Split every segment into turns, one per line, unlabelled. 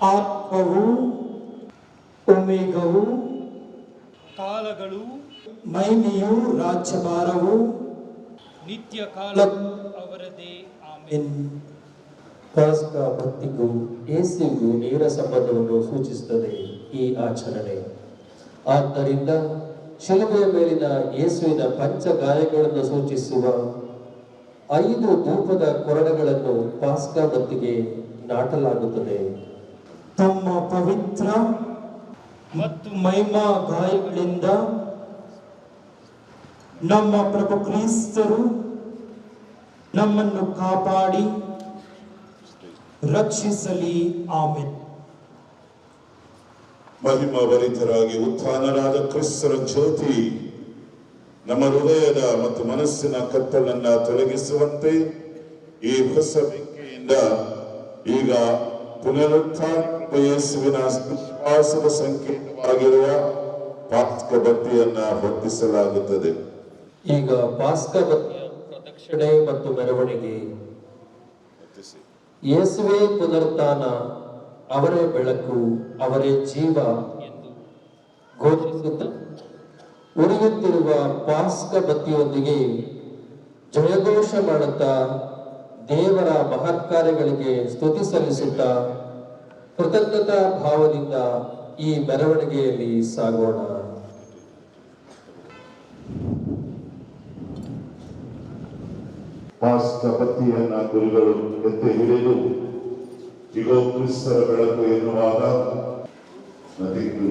ಆತ್ಮವು ಒಮೇಗವು
ಕಾಲಗಳು
ಮಹಿಮೆಯು ರಾಜ್ಯಭಾರವು
ನಿತ್ಯ ಕಾಲ ಅವರದೇ. ಆಮೇಲೆ
ಭಕ್ತಿಗೂ ಏಸಿಗೂ ನೇರ ಸಂಬಂಧವನ್ನು ಸೂಚಿಸುತ್ತದೆ ಈ ಆಚರಣೆ. ಆದ್ದರಿಂದ ಶಿಲುಬೆಯ ಮೇಲಿನ ಯೇಸುವಿನ ಪಂಚ ಗಾಯಗಳನ್ನು ಸೂಚಿಸುವ ಐದು ಧೂಪದ ಕೊರಡಗಳನ್ನು ಪಾಸ್ಕ ಬತ್ತಿಗೆ ನಾಟಲಾಗುತ್ತದೆ.
ತಮ್ಮ ಪವಿತ್ರ ಮತ್ತು ಮಹಿಮಾ ಗಾಯಗಳಿಂದ ನಮ್ಮ ಪ್ರಭು ಕ್ರಿಸ್ತರು ನಮ್ಮನ್ನು ಕಾಪಾಡಿ ರಕ್ಷಿಸಲಿ, ಆಮೆನ್.
ಮಹಿಮಾಭರಿತರಾಗಿ ಉತ್ಥಾನರಾದ ಕ್ರಿಸ್ತರ ಜ್ಯೋತಿ ನಮ್ಮ ಹೃದಯದ ಮತ್ತು ಮನಸ್ಸಿನ ಕತ್ತಲನ್ನ ತೊಲಗಿಸುವಂತೆ ಈ ಹೊಸ ಬೆಂಕಿಯಿಂದ ಈಗ ಪುನರುತ್ಥಾನ ಯೇಸುವಿನ ವಿಶ್ವಾಸದ ಸಂಕೇತವಾಗಿರುವ ಪಾಸ್ಕ ಬತ್ತಿಯನ್ನ ಹೊತ್ತಿಸಲಾಗುತ್ತದೆ.
ಈಗ ಪಾಸ್ಕ ಬತ್ತಿಯ ಪ್ರದಕ್ಷಿಣೆ ಮತ್ತು ಮೆರವಣಿಗೆ. ಯೇಸುವೇ ಪುನರುತ್ಥಾನ ಅವರೇ ಬೆಳಕು ಅವರೇ ಜೀವ ಎಂದು ಘೋಷಿಸುತ್ತ ಉರಿಯುತ್ತಿರುವ ಪಾಸ್ಕ ಬತ್ತಿಯೊಂದಿಗೆ ಜಯಘೋಷ ಮಾಡುತ್ತಾ ದೇವರ ಮಹತ್ಕಾರ್ಯಗಳಿಗೆ ಸ್ತುತಿ ಸಲ್ಲಿಸುತ್ತ ಕೃತಜ್ಞತಾ ಭಾವದಿಂದ ಈ ಮೆರವಣಿಗೆಯಲ್ಲಿ ಸಾಗೋಣ.
ಪತಿಯನ್ನ ಗುರುಗಳು ಎತ್ತಿ ಹಿಡಿದು ಇಗೋ ಕ್ರಿಸ್ತರ ಬೆಳಕು ಎನ್ನುವಾಗ ನದಿಗೂ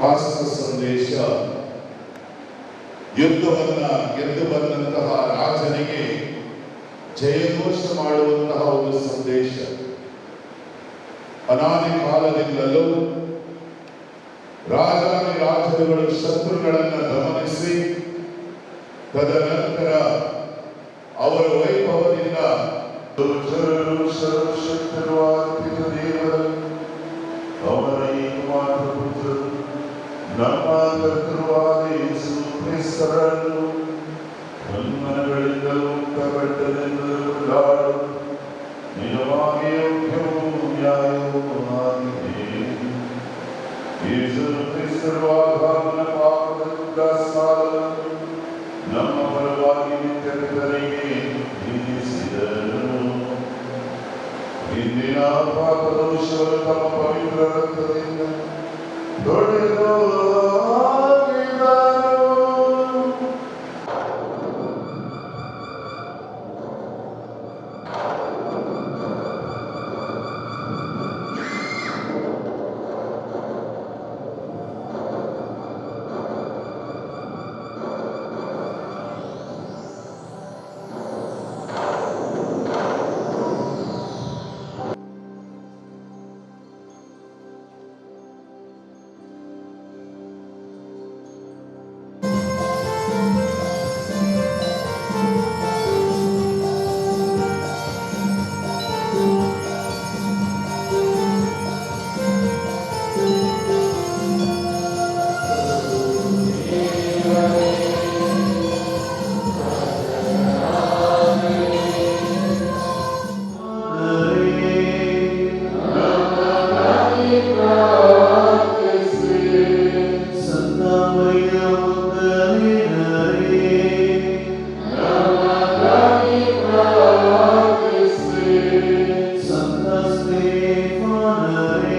ಪಾಸ್ಕ ಸಂದೇಶ. ಯುದ್ಧವನ್ನ ಗೆದ್ದು ಬಂದಂತಹ ರಾಜನಿಗೆ ಜಯಘೋಷ ಮಾಡುವಂತಹ ಒಂದು ಸಂದೇಶ. ಅನಾದಿ ಕಾಲದಿಂದಲೂ ರಾಜಾದಿ ರಾಜರುಗಳು ಶತ್ರುಗಳನ್ನ ಗಮನಿಸಿ, ತದನಂತರ ಅವರ ವೈಭವದಿಂದ ದೇವರು ಅವರ ಇಂದಿನ ಪಾಪದೋಷಗಳು ತಮ್ಮ ಪವಿತ್ರ ರಕ್ತದಿಂದ ತೊಳೆದು